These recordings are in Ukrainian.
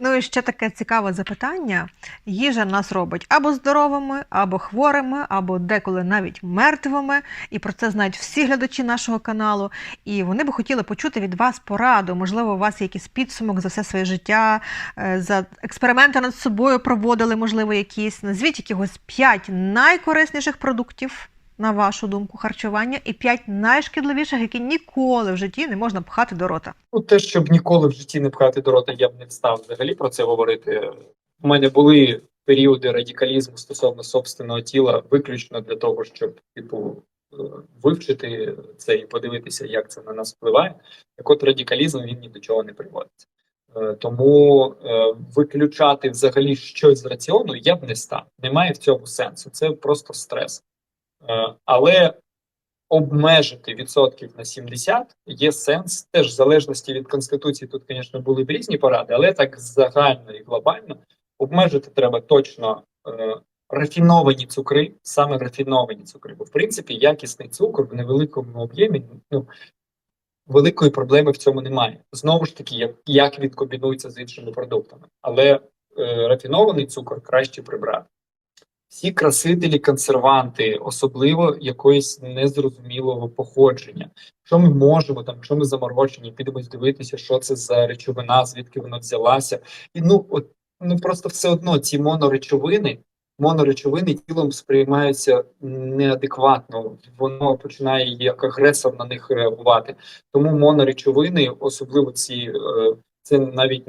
Ну і ще таке цікаве запитання. Їжа нас робить або здоровими, або хворими, або деколи навіть мертвими. І про це знають всі глядачі нашого каналу. І вони би хотіли почути від вас пораду. Можливо, у вас є якийсь підсумок за все своє життя, е, за експерименти над собою проводили, можливо, якісь. Назвіть якихось п'ять найкорисніших продуктів. На вашу думку, харчування і п'ять найшкідливіших, які ніколи в житті не можна пхати до рота. Ну, те, щоб ніколи в житті не пхати до рота, я б не став взагалі про це говорити. У мене були періоди радикалізму стосовно собственного тіла, виключно для того, щоб типу е, вивчити це і подивитися, як це на нас впливає. Так от радикалізм він ні до чого не приводить. Е, Тому е, виключати взагалі щось з раціону я б не став. Немає в цьому сенсу. Це просто стрес. Е, Але обмежити відсотків на 70 є сенс теж в залежності від конституції. Тут, звісно, були б різні поради, але так загально і глобально обмежити треба точно е, рафіновані цукри, саме рафіновані цукри. Бо в принципі якісний цукор в невеликому об'ємі ну великої проблеми в цьому немає. Знову ж таки, як, як відкомбінується з іншими продуктами, але е, рафінований цукор краще прибрати всі красителі, консерванти, особливо якоїсь незрозумілого походження. Що ми можемо там, якщо ми заморочені, підемо дивитися, що це за речовина, звідки вона взялася, і ну от ну просто все одно ці моноречовини. Моноречовини тілом сприймаються неадекватно, воно починає як агресор на них реагувати. Тому моноречовини, особливо ці, е, це навіть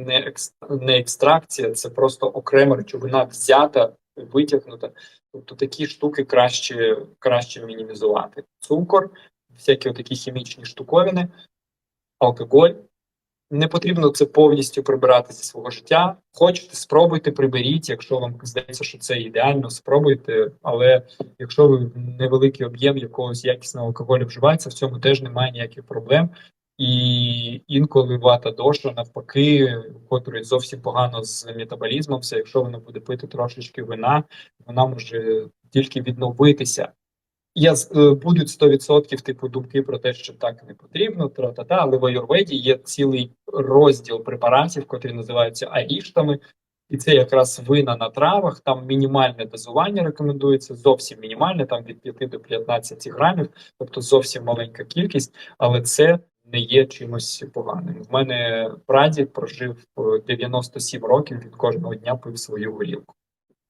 не екстракція, це просто окрема речовина взята витягнута. Тобто такі штуки краще краще мінімізувати. Цукор, всякі такі хімічні штуковини, алкоголь. Не потрібно це повністю прибирати зі свого життя. Хочете, спробуйте, приберіть. Якщо вам здається, що це ідеально, спробуйте. Але якщо ви невеликий об'єм якогось якісного алкоголю вживається, в цьому теж немає ніяких проблем. І інколи вата доша, навпаки, котрої зовсім погано з метаболізмом, все, якщо вона буде пити трошечки вина, вона може тільки відновитися. Я е, будуть 100% типу думки про те, що так не потрібно, тра-та-та, але в Аюрведі є цілий розділ препаратів, котрі називаються аріштами, і це якраз вина на травах. Там мінімальне дозування рекомендується, зовсім мінімальне, там від 5 до 15 грамів, тобто зовсім маленька кількість, але це не є чимось поганим. В мене прадід прожив е, 97 років, він кожного дня пив свою горілку.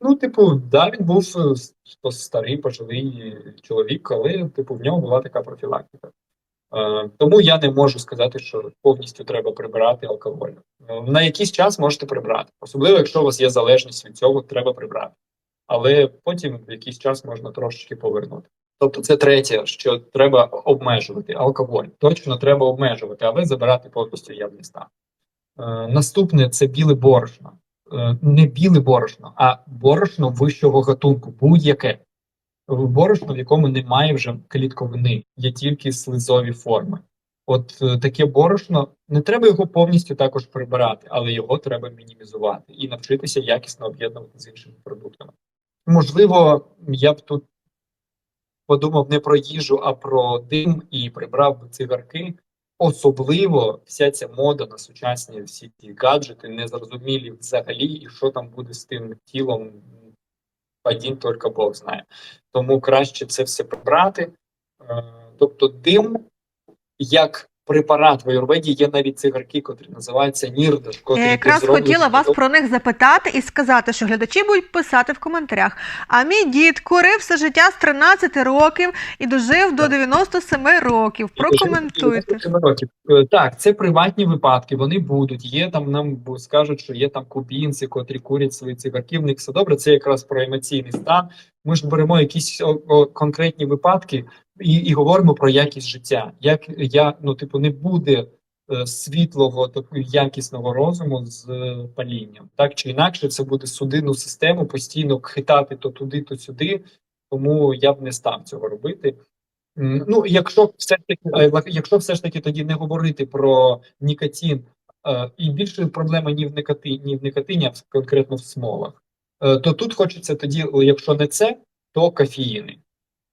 Ну, типу, да, він був е, старий, пожилий чоловік, але типу в нього була така профілактика. Е, тому я не можу сказати, що повністю треба прибирати алкоголь. Е, на якийсь час можете прибрати, особливо якщо у вас є залежність від цього, треба прибрати. Але потім в якийсь час можна трошечки повернути. Тобто, це третє, що треба обмежувати алкоголь. Точно треба обмежувати, але забирати повністю я б не. Е, наступне це біле борошно. Е, не біле борошно, а борошно вищого гатунку, будь-яке. Борошно, в якому немає вже клітковини, є тільки слизові форми. От е, таке борошно не треба його повністю також прибирати, але його треба мінімізувати і навчитися якісно об'єднувати з іншими продуктами. Можливо, я б тут подумав не про їжу, а про дим і прибрав би цигарки. Особливо вся ця мода на сучасні всі ті гаджети незрозумілі взагалі, і що там буде з тим тілом, один тільки Бог знає. Тому краще це все прибрати. Е, Тобто, дим як препарат в Аюрведі є навіть цигарки, котрі називаються нірдаш. котрі Я якраз хотіла вас про них запитати і сказати, що глядачі будуть писати в коментарях. А мій дід курив все життя з 13 років і дожив до 97 років. Прокоментуйте. Років. Е, Так, це приватні випадки, вони будуть. Є там, нам скажуть, що є там кубінці, котрі курять свої цигарки, в них все добре. Це якраз про емоційний стан. Ми ж беремо якісь конкретні випадки і, і говоримо про якість життя. Як я, ну, типу, не буде е, світлого, такого якісного розуму з е, палінням. Так чи інакше, це буде судинну систему постійно хитати то туди, то сюди. Тому я б не став цього робити. Ну, якщо все ж таки, е, якщо все ж таки тоді не говорити про нікотин, е, і більше проблема ні в никотині, ні в никотині, а конкретно в смолах, е, то тут хочеться тоді, якщо не це, то кофеїни.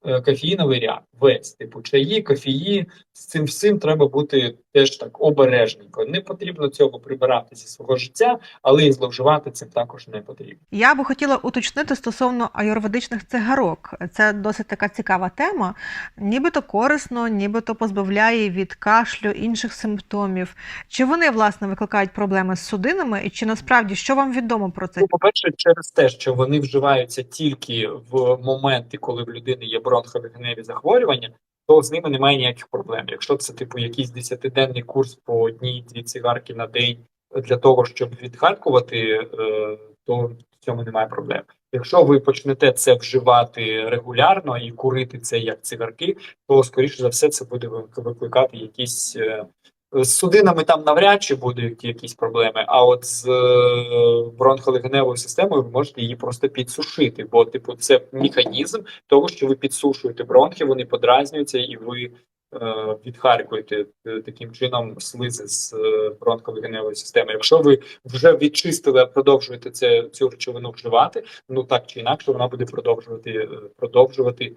Е, кофеїновий ряд, весь, типу чаї, кофеї, з цим всім треба бути теж так обережненько. Не потрібно цього прибирати зі свого життя, але і зловживати цим також не потрібно. Я би хотіла уточнити стосовно аюрведичних цигарок. Це досить така цікава тема. Нібито корисно, нібито позбавляє від кашлю інших симптомів. Чи вони власне викликають проблеми з судинами, і чи насправді що вам відомо про це? Ну, по-перше, через те, що вони вживаються тільки в моменти, коли в людини є бронхолегеневі захворювання, то з ними немає ніяких проблем. Якщо це типу якийсь десятиденний курс по одній-дві цигарки на день для того, щоб відхаркувати, е, то в цьому немає проблем. Якщо ви почнете це вживати регулярно і курити це як цигарки, то скоріше за все це буде викликати якісь е, з судинами там навряд чи будуть якісь проблеми, а от з е, бронхолегеневою системою ви можете її просто підсушити, бо типу це механізм того, що ви підсушуєте бронхи, вони подразнюються, і ви е, відхаркуєте е, таким чином слизи з е, бронхолегеневої системи. Якщо ви вже відчистили, а продовжуєте це цю речовину вживати, ну так чи інакше, вона буде продовжувати продовжувати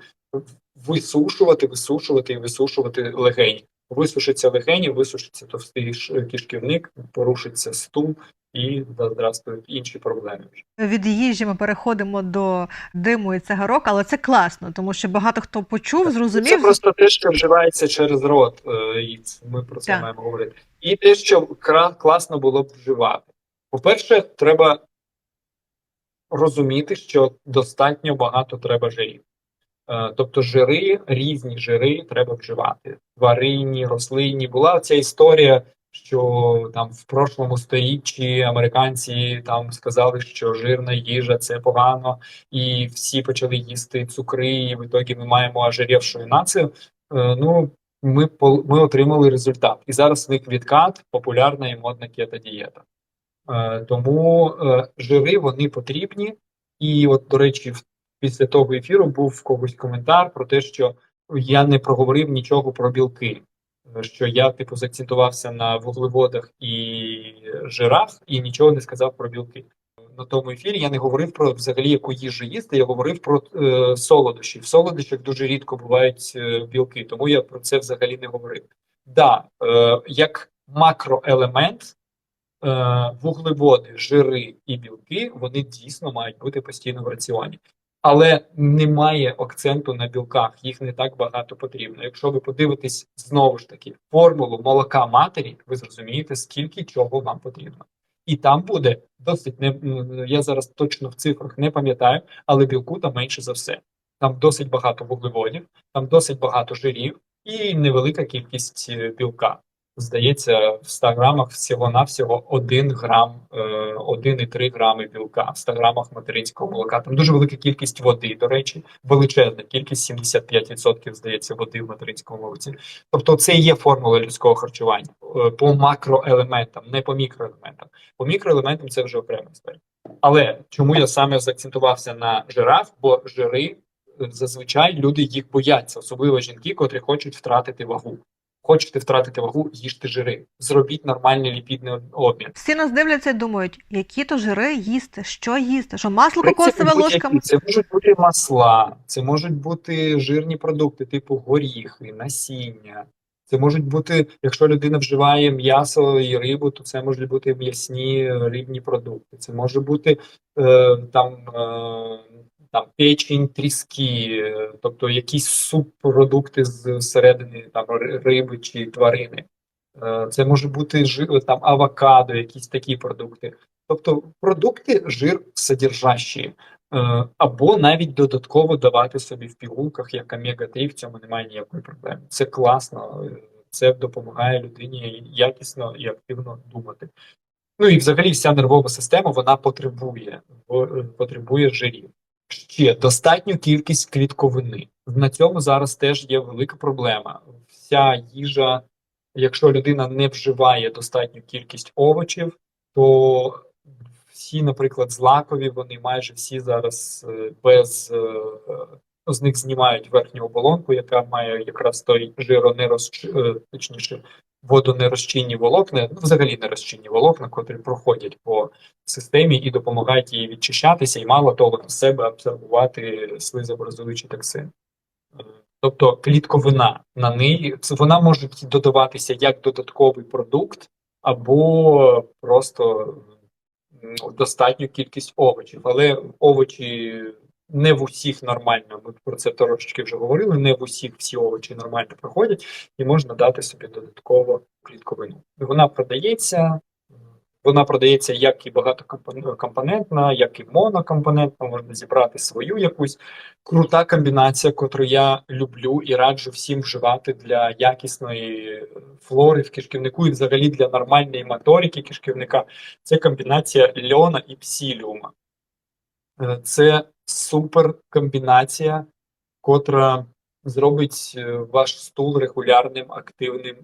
висушувати, висушувати і висушувати легені. Висушиться легені, висушиться товстий кишківник, порушиться стул і здравствують інші проблеми. Від їжі ми переходимо до диму і цигарок, але це класно, тому що багато хто почув, зрозумів. Це просто те, що вживається через рот, е, і ми про це Так. маємо говорити. І те, що класно було б вживати. По-перше, треба розуміти, що достатньо багато треба жирів. Е, Тобто жири, різні жири треба вживати. Тваринні, рослинні. Була ця історія, що там в прошлому сторіччі американці там сказали, що жирна їжа це погано, і всі почали їсти цукри, і в ітогі ми маємо ожирівшу націю. Е, Ну, ми, ми отримали результат. І зараз в них відкат популярна і модна кето-дієта. Е, Тому жири вони потрібні. І от, до речі, в- після того ефіру був в когось коментар про те, що я не проговорив нічого про білки. Що я, типу, заакцентувався на вуглеводах і жирах, і нічого не сказав про білки. На тому ефірі я не говорив про взагалі яку їжу їсти, я говорив про е, солодощі. В солодощах дуже рідко бувають е, білки, тому я про це взагалі не говорив. Да, е, як макроелемент, е, вуглеводи, жири і білки вони дійсно мають бути постійно в раціоні. Але немає акценту на білках, їх не так багато потрібно. Якщо ви подивитесь знову ж таки формулу молока матері, ви зрозумієте, скільки чого вам потрібно. І там буде досить не я зараз точно в цифрах не пам'ятаю, але білку там менше за все. Там досить багато вуглеводів, там досить багато жирів і невелика кількість е, білка. Здається, в 100 грамах всього-навсього 1 грам, е, 1,3 грами білка в 100 грамах материнського молока. Там дуже велика кількість води, до речі, величезна кількість 75% здається води в материнському молоці. Тобто, це є формула людського харчування е, по макроелементам, не по мікроелементам. По мікроелементам це вже окрема історія. Але чому я саме заакцентувався на жирах? Бо жири е, зазвичай люди їх бояться, особливо жінки, котрі хочуть втратити вагу. Хочете втратити вагу, їжте жири. Зробіть нормальний ліпідний обмін. Всі нас дивляться і думають, які то жири їсти, що їсти, що масло кокосове ложками. Це можуть бути масла, це можуть бути жирні продукти, типу горіхи, насіння. Це можуть бути, якщо людина вживає м'ясо і рибу, то це можуть бути м'ясні рибні продукти. Це може бути е, там, е, там печень, тріски, е, тобто якісь субпродукти з середини там риби чи тварини. Е, Це може бути жи- там авокадо, якісь такі продукти. Тобто продукти жир содержащі, е, або навіть додатково давати собі в пігулках як омега-3, в цьому немає ніякої проблеми. Це класно, е, це допомагає людині якісно і активно думати. Ну і взагалі вся нервова система вона потребує, потребує жирів. Ще достатню кількість клітковини. На цьому зараз теж є велика проблема. Вся їжа, якщо людина не вживає достатню кількість овочів, то всі, наприклад, злакові, вони майже всі зараз е, без е, е, з них знімають верхню оболонку, яка має якраз той жиронерозч... е, точніше водонерозчинні волокна, ну, взагалі нерозчинні волокна, котрі проходять по системі і допомагають їй відчищатися, і мало того на себе абсорбувати слизообразуючі токсини. Е, Тобто клітковина на неї вона може додаватися як додатковий продукт, або просто м, достатню кількість овочів. Але овочі не в усіх нормально. Ми про це трошечки вже говорили. Не в усіх всі овочі нормально проходять, і можна дати собі додатково клітковину. Вона продається. Вона продається як і багатокомпонентна, як і монокомпонентна. Можна зібрати свою якусь крута комбінація, котру я люблю і раджу всім вживати для якісної флори в кишківнику і взагалі для нормальної моторики кишківника. Це комбінація льона і псіліума. Е, Це супер комбінація, котра зробить е, ваш стул регулярним, активним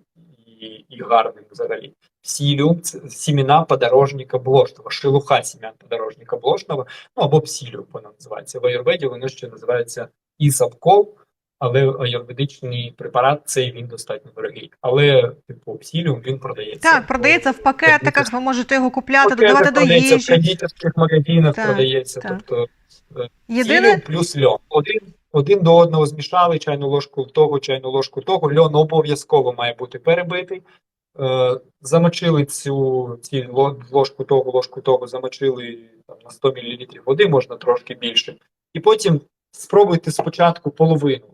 і, і гарним взагалі. Псіліум це сімена подорожника блошного, шелуха сім'ян подорожника блошного, ну або псіліум вона називається. В Айурведі воно ще називається ісапкол, але аюрведичний препарат цей він достатньо дорогий. Але, типу, псіліум він продається. Так, продається в пакетиках, ви можете його купляти, Пакети додавати до продається, В їжі. кондитерських магазинах Так, продається. так. Тобто Єдине, Сіліум плюс льон. Один, один до одного змішали чайну ложку того, чайну ложку того. Льон обов'язково має бути перебитий. Е, замочили цю ці ложку того, ложку того, замочили там, на 100 мл води, можна трошки більше. І потім спробуйте спочатку половину.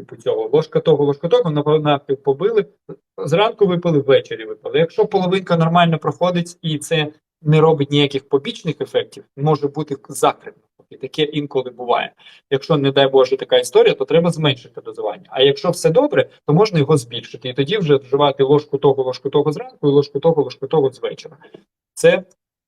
Типу цього ложка того, ложка того, на- навпіл побили. Зранку випили, ввечері випили. Якщо половинка нормально проходить і це не робить ніяких побічних ефектів, може бути закрито. І таке інколи буває. Якщо, не дай Боже, така історія, то треба зменшити дозування. А якщо все добре, то можна його збільшити. І тоді вже вживати ложку того, ложку того зранку і ложку того, ложку того з вечора. Це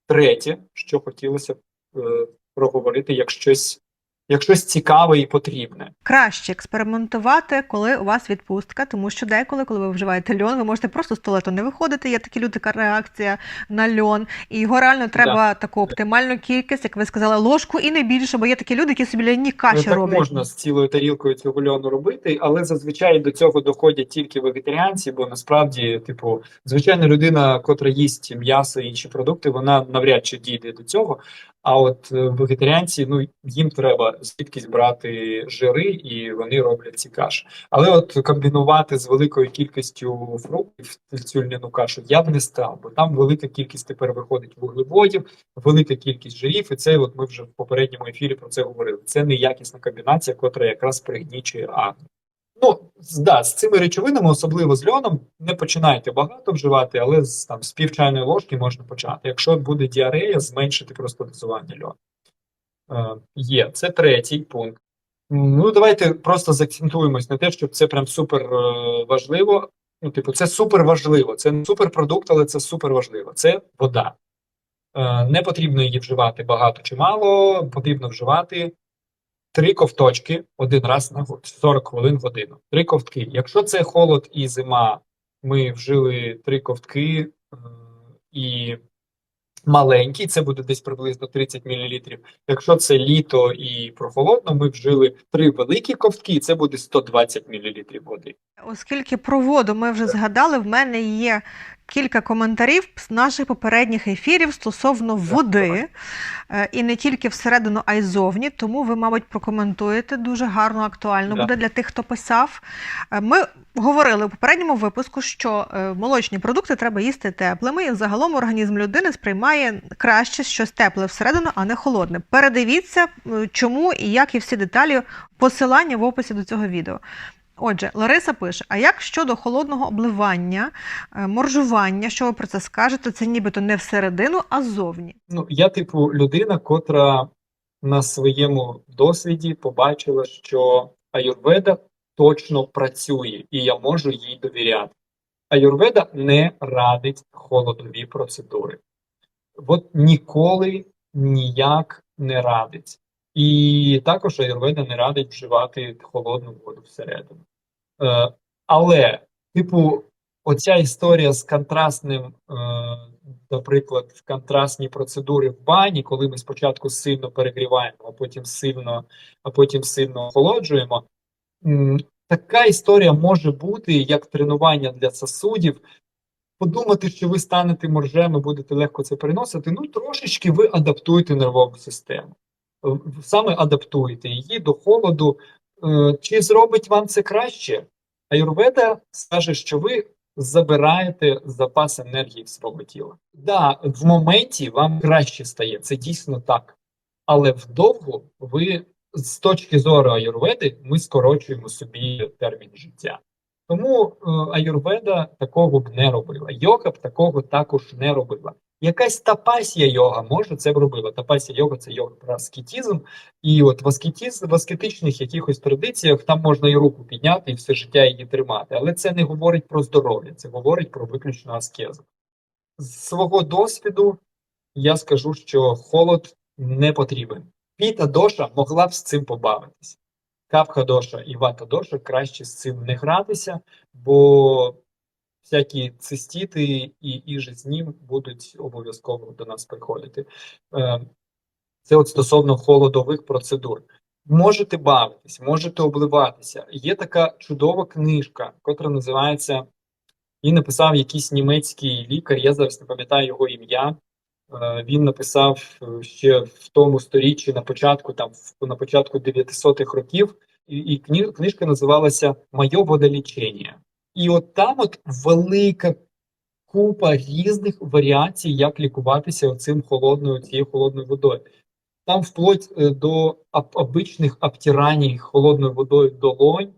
третє, що хотілося б е, проговорити, як щось, як щось цікаве і потрібне. краще експериментувати, коли у вас відпустка, тому що деколи, коли ви вживаєте льон, ви можете просто з туалету не виходити. Є такі люди, така реакція на льон. І його реально треба таку оптимальну кількість, як ви сказали, ложку і не більше, бо є такі люди, які собі ляні каші Ну, так роблять. можна з цілою тарілкою цього льону робити, але зазвичай до цього доходять тільки вегетаріанці, бо насправді, типу, звичайна людина, котра їсть м'ясо і інші продукти, вона навряд чи дійде до цього. А от е, вегетаріанці, ну їм треба звідкись брати жири, і вони роблять ці каші. Але от комбінувати з великою кількістю фруктів цю льняну кашу я б не став, бо там велика кількість тепер виходить вуглеводів, велика кількість жирів, і це от ми вже в попередньому ефірі про це говорили. Це неякісна комбінація, котра якраз пригнічує акне. Ну, да, з цими речовинами, особливо з льоном, не починайте багато вживати, але з там з пів ложки можна почати. Якщо буде діарея, зменшити просто дозування льону. Е, є, це третій пункт. Ну, давайте просто заакцентуємось на те, щоб це прям супер е, важливо. Ну, типу, це супер важливо. Це не суперпродукт, але це супер важливо. Це вода. Е, Не потрібно її вживати багато чи мало, потрібно вживати три ковточки один раз на 40 хвилин в годину. Три ковтки. Якщо це холод і зима, ми вжили три ковтки і маленький, це буде десь приблизно 30 мл. Якщо це літо і прохолодно, ми вжили три великі ковтки, і це буде 120 мл води. Оскільки про воду ми вже згадали, в мене є кілька коментарів з наших попередніх ефірів стосовно води, Е, і не тільки всередину, а й зовні. Тому ви, мабуть, прокоментуєте дуже гарно, актуально буде для тих, хто писав. Е, Ми говорили у попередньому випуску, що е, молочні продукти треба їсти теплими, і загалом організм людини сприймає краще щось тепле всередину, а не холодне. Передивіться, чому і як і всі деталі посилання в описі до цього відео. Отже, Лариса пише: а як щодо холодного обливання, е, моржування, що ви про це скажете? Це нібито не всередину, а ззовні. Ну, я, типу, людина, котра на своєму досвіді побачила, що аюрведа точно працює, і я можу їй довіряти. Аюрведа не радить холодові процедури. От ніколи ніяк не радить. І також аюрведа не радить вживати холодну воду всередину. Е, але, типу, оця історія з контрастним, е, наприклад, контрастні процедури в бані, коли ми спочатку сильно перегріваємо, а потім сильно, а потім сильно охолоджуємо. Така історія може бути як тренування для сосудів. Подумати, що ви станете моржем і будете легко це переносити. Ну, трошечки ви адаптуєте нервову систему. Саме адаптуєте її до холоду, Е, Чи зробить вам це краще? Аюрведа скаже, що ви забираєте запас енергії в свого тіла. Да, в моменті вам краще стає, це дійсно так. Але вдовго ви з точки зору аюрведи ми скорочуємо собі термін життя. Тому е, аюрведа такого б не робила. Йога б такого також не робила. Якась тапасія йога може це робила. Тапасія йога це йога про аскетизм. І от в, аскетиз, в аскетичних якихось традиціях там можна і руку підняти і все життя її тримати. Але це не говорить про здоров'я, це говорить про виключну аскезу. З свого досвіду я скажу, що холод не потрібен. Піта доша могла б з цим побавитися. Капха доша і вата доша краще з цим не гратися, бо всякі цистіти і іже з ним будуть обов'язково до нас приходити. Е, Це от стосовно холодових процедур. Можете бавитись, можете обливатися. Є така чудова книжка, котра називається її написав якийсь німецький лікар. Я зараз не пам'ятаю його ім'я. Е, Він написав е, ще в тому сторіччі на початку, там на початку 900-х років, і, і книжка називалася Моє водолічення. І от там от велика купа різних варіацій, як лікуватися оцим холодною цією холодною водою. Там вплоть е, до об- обичних обтирань холодною водою долонь,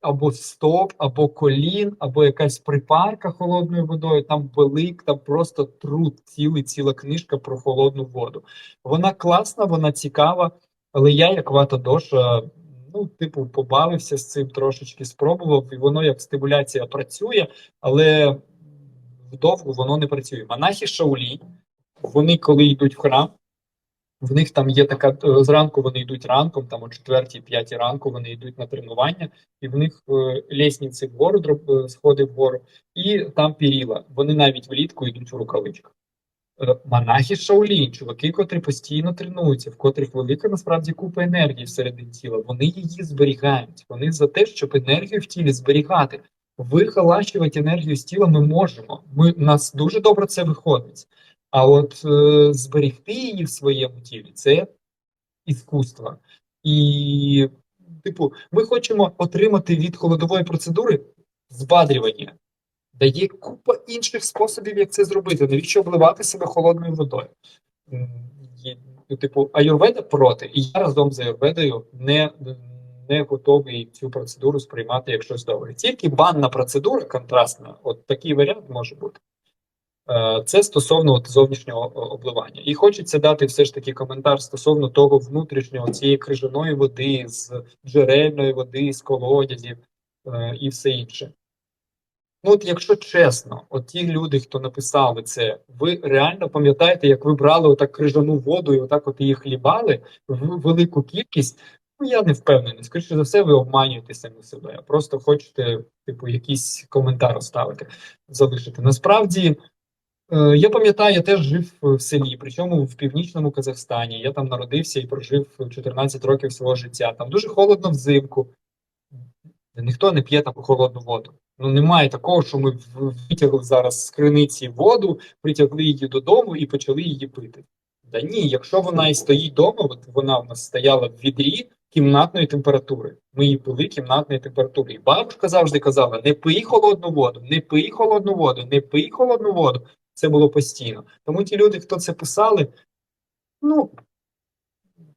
або стоп, або колін, або якась припарка холодною водою. Там велик, там просто труд, цілий, ціла книжка про холодну воду. Вона класна, вона цікава, але я, як вата доша, ну, типу, побавився з цим трошечки, спробував, і воно як стимуляція працює, але вдовго воно не працює. Монахи Шаулі, вони коли йдуть в храм. В них там є така е, зранку. Вони йдуть ранком, там о 4-5 ранку вони йдуть на тренування, і в них е, лісниці вгору е, сходи вгору, і там піріла. Вони навіть влітку йдуть в рукавичках. Монахи Шаолінь, чуваки, котрі постійно тренуються, в котрих велика насправді купа енергії всередині тіла. Вони її зберігають. Вони за те, щоб енергію в тілі зберігати. Вихолащувати енергію з тіла ми можемо. Ми у нас дуже добре це виходить. А от е, зберегти її в своєму тілі це іскусство. І, типу, ми хочемо отримати від холодової процедури збадрювання. Дає купа інших способів, як це зробити. Навіщо обливати себе холодною водою? Ну, Типу, аюрведа проти, і я разом з аюрведою не, не готовий цю процедуру сприймати як щось добре. Тільки банна процедура контрастна, от такий варіант може бути. Е, Це стосовно от зовнішнього обливання. І хочеться дати все ж таки коментар стосовно того внутрішнього, цієї крижаної води, з джерельної води, з колодязів е, і все інше. Ну, от якщо чесно, от ті люди, хто написали це, ви реально пам'ятаєте, як ви брали отак крижану воду і отак от її хлібали в велику кількість? Ну, я не впевнений. Скоріше за все, ви обманюєте самі себе. Просто хочете, типу, якийсь коментар оставити, залишити. Насправді. Е, Я пам'ятаю, я теж жив в селі, причому в північному Казахстані. Я там народився і прожив 14 років свого життя. Там дуже холодно взимку. Ніхто не п'є таку холодну воду. Ну немає такого, що ми витягли зараз з криниці воду, притягли її додому і почали її пити. Да ні, якщо вона і стоїть вдома, от вона в нас стояла в відрі кімнатної температури. Ми її пили кімнатної температури. І бабушка завжди казала: не пий холодну воду, не пий холодну воду, не пий холодну воду. Це було постійно. Тому ті люди, хто це писали, ну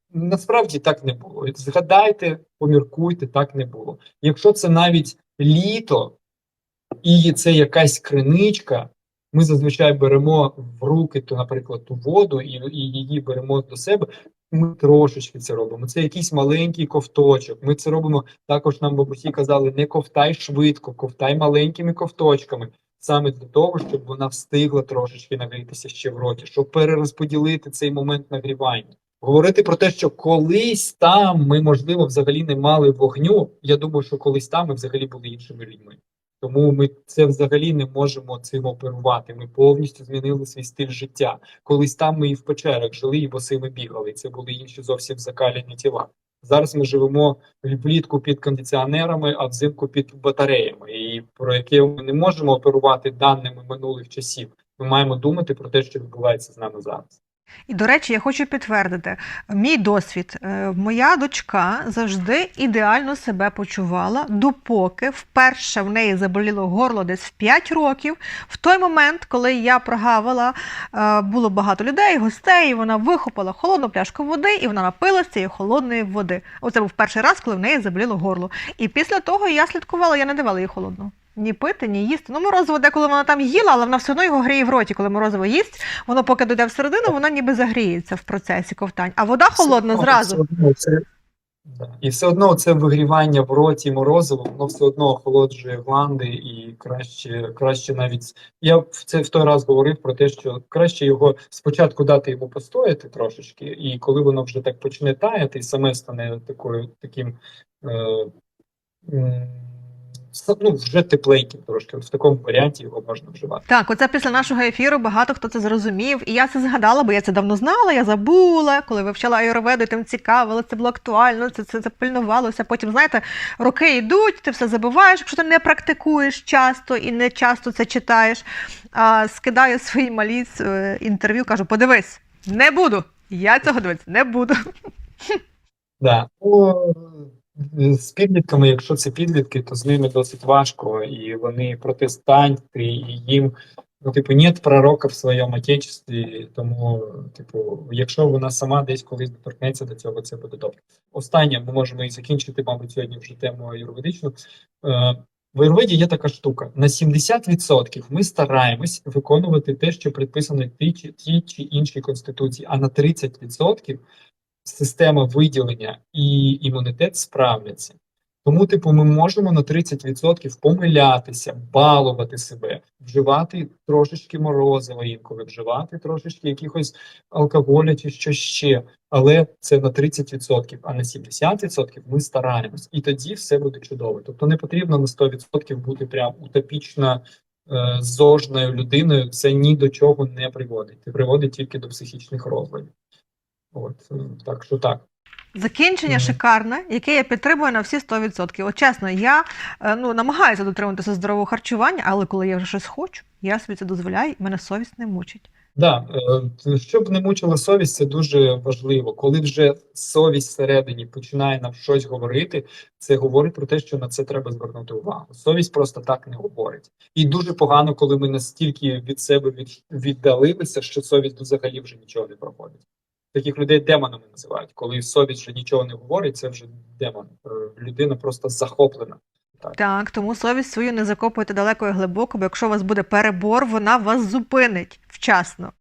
насправді так не було. Згадайте, поміркуйте, так не було. Якщо це навіть літо і це якась криничка, ми зазвичай беремо в руки, то, наприклад, ту воду і, і її беремо до себе. Ми трошечки це робимо. Це якийсь маленький ковточок. Ми це робимо також. Нам бабусі казали: не ковтай швидко, ковтай маленькими ковточками, саме для того, щоб вона встигла трошечки нагрітися ще в роті, щоб перерозподілити цей момент нагрівання. Говорити про те, що колись там ми, можливо, взагалі не мали вогню. Я думаю, що колись там ми взагалі були іншими людьми. Тому ми це взагалі не можемо цим оперувати. Ми повністю змінили свій стиль життя. Колись там ми і в печерах жили, і босими бігали. Це були інші зовсім закалені тіла. Зараз ми живемо влітку під кондиціонерами, а взимку під батареями, і про яке ми не можемо оперувати даними минулих часів. Ми маємо думати про те, що відбувається з нами зараз. І до речі, я хочу підтвердити мій досвід. Е, Моя дочка завжди ідеально себе почувала, допоки вперше в неї заболіло горло десь в 5 років. В той момент, коли я прогавила, е, було багато людей, гостей, і вона вихопила холодну пляшку води, і вона напилася цієї холодної води. Оце був перший раз, коли в неї заболіло горло. І після того я слідкувала, я не давала їй холодну. Ні пити, ні їсти. Ну, морозиво деколи вона там їла, але вона все одно його гріє в роті. Коли морозиво їсть, воно поки дойде всередину, воно ніби загріється в процесі ковтань. А вода холодна Все- зразу. все це, да. І все одно це вигрівання в роті морозиво, воно все одно охолоджує гланди і краще, краще навіть. Я в це в той раз говорив про те, що краще його спочатку дати йому постояти трошечки, і коли воно вже так почне таяти, і саме стане такою таким. Е, ну, вже тепленьким трошки. В такому варіанті його можна вживати. Так, оце після нашого ефіру багато хто це зрозумів. І я це згадала, бо я це давно знала, я забула, коли вивчала аюрведу, і тим цікавило, це було актуально, це, це, це пильнувалося. Потім, знаєте, роки йдуть, ти все забуваєш, якщо ти не практикуєш часто і не часто це читаєш. А скидаю свої малі е, інтерв'ю, кажу: подивись, не буду. Я цього дивитися не буду. Да. Е, з підлітками, якщо це підлітки, то з ними досить важко, і вони протестанти, і їм, ну, типу, нет пророка в своєму отечестві, тому, типу, якщо вона сама десь колись доторкнеться до цього, це буде добре. Останнє, ми можемо і закінчити, мабуть, сьогодні вже тему юридичну. Е, в Аюрведі є така штука: на 70% ми стараємось виконувати те, що предписано в тій чи іншій конституції, а на 30% система виділення і імунітет справляться. Тому, типу, ми можемо на 30% помилятися, балувати себе, вживати трошечки морозива інколи, вживати трошечки якихось алкоголя чи що ще. Але це на 30%, а на 70% ми стараємось. І тоді все буде чудово. Тобто не потрібно на 100% бути прям утопічно е, зожною людиною. Це ні до чого не приводить. Це приводить тільки до психічних розладів. От, е, так що так. Закінчення Мгм. шикарне, яке я підтримую на всі 100%. От чесно, я е, ну, намагаюся дотримуватися здорового харчування, але коли я вже щось хочу, я собі це дозволяю, і мене совість не мучить. Да, е, щоб не мучила совість, це дуже важливо. Коли вже совість всередині починає нам щось говорити, це говорить про те, що на це треба звернути увагу. Совість просто так не говорить. І дуже погано, коли ми настільки від себе від, віддалилися, що совість взагалі вже нічого не проходить. Таких людей демонами називають. Коли совість вже нічого не говорить, це вже демон. Е, Людина просто захоплена. Так, тому совість свою не закопуйте далеко і глибоко, бо якщо у вас буде перебор, вона вас зупинить вчасно.